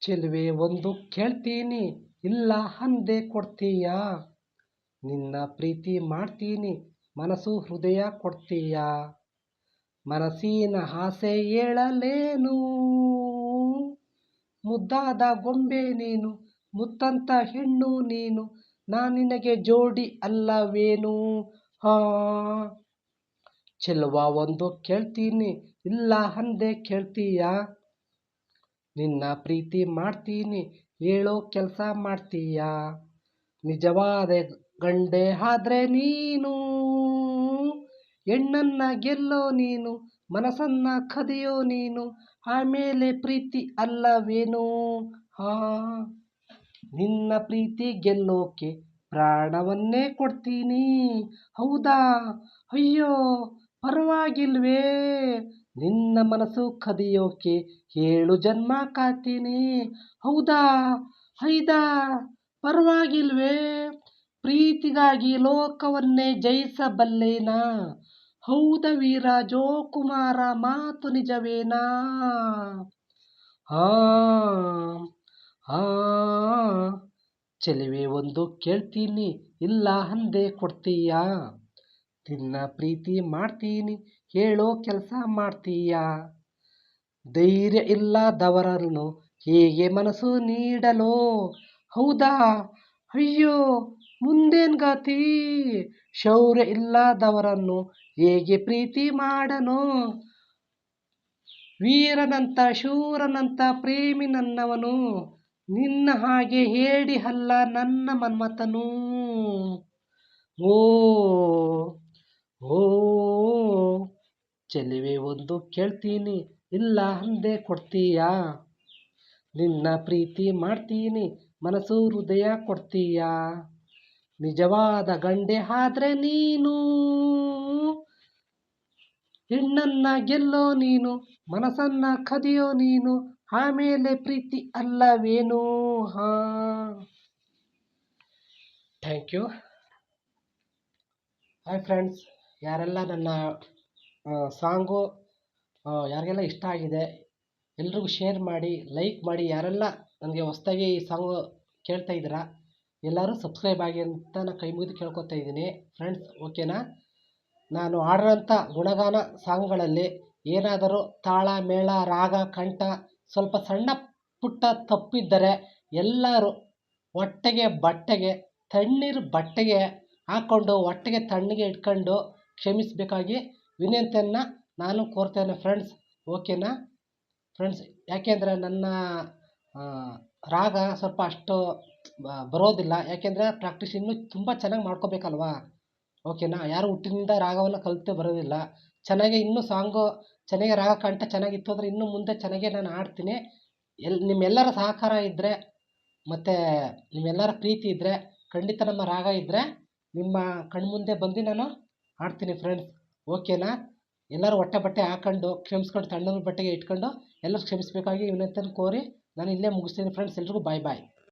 ಚೆಲುವೆ ಒಂದು ಕೇಳ್ತೀನಿ, ಇಲ್ಲ ಅಂದೆ ಕೊಡ್ತೀಯ? ನಿನ್ನ ಪ್ರೀತಿ ಮಾಡ್ತೀನಿ, ಮನಸ್ಸು ಹೃದಯ ಕೊಡ್ತೀಯ? ಮನಸ್ಸಿನ ಆಸೆ ಹೇಳಲೇನು? ಮುದ್ದಾದ ಗೊಂಬೆ ನೀನು, ಮುತ್ತಂತ ಹೆಣ್ಣು ನೀನು, ನಾ ನಿನಗೆ ಜೋಡಿ ಅಲ್ಲವೇನು? ಹಾ. ಚೆಲುವ ಒಂದು ಕೇಳ್ತೀನಿ, ಇಲ್ಲ ಅಂದೆ ಕೇಳ್ತೀಯಾ? ನಿನ್ನ ಪ್ರೀತಿ ಮಾಡ್ತೀನಿ, ಹೇಳೋ ಕೆಲಸ ಮಾಡ್ತೀಯಾ? ನಿಜವಾದ ಗಂಡೆ ಆದ್ರೆ ನೀನು, ಹೆಣ್ಣನ್ನ ಗೆಲ್ಲೋ ನೀನು, ಮನಸ್ಸನ್ನ ಕದಿಯೋ ನೀನು, ಆಮೇಲೆ ಪ್ರೀತಿ ಅಲ್ಲವೇನು? ಹಾ, ನಿನ್ನ ಪ್ರೀತಿ ಗೆಲ್ಲೋಕೆ ಪ್ರಾಣವನ್ನೇ ಕೊಡ್ತೀನಿ. ಹೌದಾ? ಅಯ್ಯೋ, ಪರವಾಗಿಲ್ವೇ? ನಿನ್ನ ಮನಸ್ಸು ಕದಿಯೋಕೆ ಏಳು ಜನ್ಮ ಕಾತೀನಿ ಹೌದಾ? ಹೈದಾ? ಪರವಾಗಿಲ್ವೇ? ಪ್ರೀತಿಗಾಗಿ ಲೋಕವನ್ನೇ ಜಯಿಸಬಲ್ಲೇನಾ? ಹೌದ ವೀರ ಜೋಕುಮಾರ, ಮಾತು ನಿಜವೇನಾ? ಹಾ ಹಾ ಚೆಲುವೆ ಒಂದು ಕೇಳ್ತೀನಿ. ಇಲ್ಲ ಅಂದೆ ಕೊಡ್ತೀಯಾ? ನಿನ್ನ ಪ್ರೀತಿ ಮಾಡ್ತೀನಿ. ಹೇಳೋ ಕೆಲಸ ಮಾಡ್ತೀಯಾ? ಧೈರ್ಯ ಇಲ್ಲದವರನ್ನು ಹೇಗೆ ಮನಸ್ಸು ನೀಡಲೋ? ಹೌದಾ? ಅಯ್ಯೋ, ಮುಂದೇನು ಗತಿ? ಶೌರ್ಯ ಇಲ್ಲದವರನ್ನು ಹೇಗೆ ಪ್ರೀತಿ ಮಾಡನೋ? ವೀರನಂತ, ಶೂರನಂತ ಪ್ರೇಮಿ ನನ್ನವನು ನಿನ್ನ ಹಾಗೆ ಹೇಳಿ ಅಲ್ಲ ನನ್ನ ಮನ್ಮಥನು? ಓ ಓ ಚೆಲುವೆ ಒಂದು ಕೇಳ್ತೀನಿ, ಇಲ್ಲ ಅಂದೆ ಕೊಡ್ತೀಯಾ? ನಿನ್ನ ಪ್ರೀತಿ ಮಾಡ್ತೀನಿ, ಮನಸ್ಸು ಹೃದಯ ಕೊಡ್ತೀಯಾ? ನಿಜವಾದ ಗಂಡೆ ಆದ್ರೆ ನೀನು, ಹೆಣ್ಣನ್ನ ಗೆಲ್ಲೋ ನೀನು, ಮನಸ್ಸನ್ನ ಕದಿಯೋ ನೀನು, ಆಮೇಲೆ ಪ್ರೀತಿ ಅಲ್ಲವೇನು? ಹಾ. Thank you. ಹಾಯ್ ಫ್ರೆಂಡ್ಸ್, ಯಾರೆಲ್ಲ ನನ್ನ ಸಾಂಗು ಯಾರಿಗೆಲ್ಲ ಇಷ್ಟ ಆಗಿದೆ, ಎಲ್ರಿಗೂ ಶೇರ್ ಮಾಡಿ ಲೈಕ್ ಮಾಡಿ, ಯಾರೆಲ್ಲ ನನಗೆ ಹೊಸ್ದಾಗಿ ಈ ಸಾಂಗು ಕೇಳ್ತಾ ಇದ್ದೀರಾ, ಎಲ್ಲರೂ ಸಬ್ಸ್ಕ್ರೈಬ್ ಆಗಿ ಅಂತ ನಾನು ಕೈ ಮುಗಿದು ಕೇಳ್ಕೊತಾ ಇದ್ದೀನಿ. ಫ್ರೆಂಡ್ಸ್ ಓಕೆನಾ ನಾನು ಹಾಡಿರೋಂಥ ಗುಣಗಾನ ಸಾಂಗ್ಗಳಲ್ಲಿ ಏನಾದರೂ ತಾಳ, ಮೇಳ, ರಾಗ, ಕಂಠ, ಸ್ವಲ್ಪ ಸಣ್ಣ ಪುಟ್ಟ ತಪ್ಪಿದ್ದರೆ ಎಲ್ಲರೂ ಹೊಟ್ಟೆಗೆ ಬಟ್ಟೆಗೆ, ತಣ್ಣೀರು ಬಟ್ಟೆಗೆ ಹಾಕ್ಕೊಂಡು ಹೊಟ್ಟೆಗೆ ತಣ್ಣಗೆ ಇಟ್ಕೊಂಡು ಕ್ಷಮಿಸಬೇಕಾಗಿ ವಿನಂತಿಯನ್ನು ನಾನು ಕೋರ್ತೇನೆ ಫ್ರೆಂಡ್ಸ್ ಓಕೆನಾ ಫ್ರೆಂಡ್ಸ್ ಯಾಕೆಂದರೆ ನನ್ನ ರಾಗ ಸ್ವಲ್ಪ ಅಷ್ಟು ಬರೋದಿಲ್ಲ. ಯಾಕೆಂದರೆ ಪ್ರಾಕ್ಟೀಸ್ ಇನ್ನೂ ತುಂಬ ಚೆನ್ನಾಗಿ ಮಾಡ್ಕೋಬೇಕಲ್ವಾ? ಓಕೆನಾ ಯಾರು ಹುಟ್ಟಿನಿಂದ ರಾಗವನ್ನು ಕಲಿತು ಬರೋದಿಲ್ಲ. ಚೆನ್ನಾಗಿ ಇನ್ನೂ ಸಾಂಗು ಚೆನ್ನಾಗಿ ರಾಗ ಕಂಠ ಚೆನ್ನಾಗಿತ್ತು ಅಂದರೆ ಇನ್ನು ಮುಂದೆ ಚೆನ್ನಾಗೇ ನಾನು ಹಾಡ್ತೀನಿ. ಎಲ್, ನಿಮ್ಮೆಲ್ಲರ ಸಹಕಾರ ಇದ್ದರೆ ಮತ್ತು ನಿಮ್ಮೆಲ್ಲರ ಪ್ರೀತಿ ಇದ್ದರೆ ಖಂಡಿತ ನಮ್ಮ ರಾಗ ಇದ್ದರೆ ನಿಮ್ಮ ಕಣ್ಮುಂದೆ ಬಂದು ನಾನು ಹಾಡ್ತೀನಿ ಫ್ರೆಂಡ್ಸ್ ಓಕೆನಾ? ಎಲ್ಲರೂ ಹೊಟ್ಟೆ ಬಟ್ಟೆ ಹಾಕೊಂಡು, ಕ್ಷಮಿಸ್ಕೊಂಡು ತಣ್ಣನ ಬಟ್ಟೆಗೆ ಇಟ್ಕೊಂಡು ಎಲ್ಲರೂ ಕ್ಷಮಿಸಬೇಕಾಗಿ ವಿನಂತಿಯನ್ನು ಕೋರಿ ನಾನು ಇಲ್ಲೇ ಮುಗಿಸ್ತೀನಿ ಫ್ರೆಂಡ್ಸ್ ಎಲ್ರಿಗೂ ಬಾಯ್ ಬಾಯ್